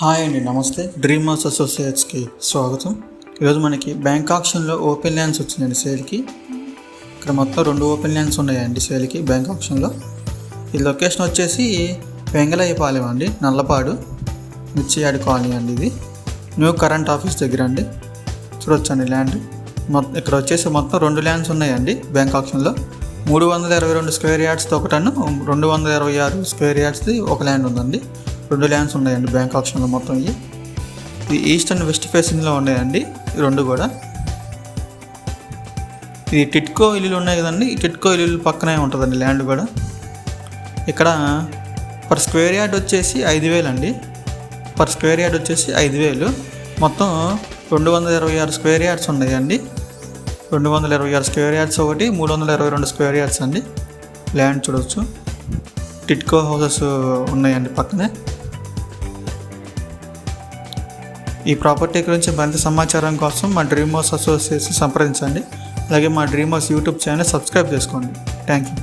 Hi అండి నమస్తే. Dreamers అసోసియేట్స్కి స్వాగతం. ఈరోజు మనకి బ్యాంక్ ఆప్షన్లో ఓపెన్ ల్యాండ్స్ వచ్చిందండి సేల్కి. ఇక్కడ మొత్తం రెండు ఓపెన్ ల్యాండ్స్ ఉన్నాయండి సేల్కి బ్యాంక్ ఆప్షన్లో. ఈ లొకేషన్ వచ్చేసి వెంగళయ్యపాలెం అండి నల్లపాడు. మిర్చియాడి కాలనీ అండి ఇది. న్యూ కరెంట్ ఆఫీస్ దగ్గర అండి. చూడొచ్చండి ల్యాండ్. మొత్తం ఇక్కడ వచ్చేసి మొత్తం రెండు ల్యాండ్స్ ఉన్నాయండి బ్యాంక్ ఆప్షన్లో. మూడు వందల ఇరవై రెండు స్క్వేర్ యార్డ్స్తో ఒకటను రెండు వందల ఇరవై ఆరు స్క్వేర్ యార్డ్స్ది ఒక ల్యాండ్ ఉందండి. రెండు ల్యాండ్స్ ఉన్నాయండి బ్యాంక్ ఆప్షన్లో మొత్తం ఇవి. ఇది ఈస్ట్ అండ్ వెస్ట్ ఫేసింగ్లో ఉన్నాయండి ఈ రెండు కూడా. ఇది టిట్కో ఇల్లులు ఉన్నాయి కదండి ఈ టిట్కో ఇల్లులు పక్కనే ఉంటుందండి ల్యాండ్ కూడా. ఇక్కడ పర్ స్క్వేర్ యార్డ్ వచ్చేసి ఐదు వేలు అండి. పర్ స్క్వేర్ యార్డ్ వచ్చేసి ఐదు వేలు. మొత్తం రెండు వందల ఇరవై ఆరు స్క్వేర్ యార్డ్స్ ఉన్నాయండి. రెండు వందల ఇరవై ఆరు స్క్వేర్ యార్డ్స్ ఒకటి మూడు వందల ఇరవై రెండు స్క్వేర్ యార్డ్స్ అండి. ల్యాండ్ చూడవచ్చు టిట్కో హౌసెస్ ఉన్నాయండి పక్కనే. ఈ ప్రాపర్టీ గురించి మరింత సమాచారం కోసం మా డ్రీమ్ హౌస్ అసోసియేషన్ సంప్రదించండి. అలాగే మా dream house YouTube channel subscribe చేసుకోండి. Thank you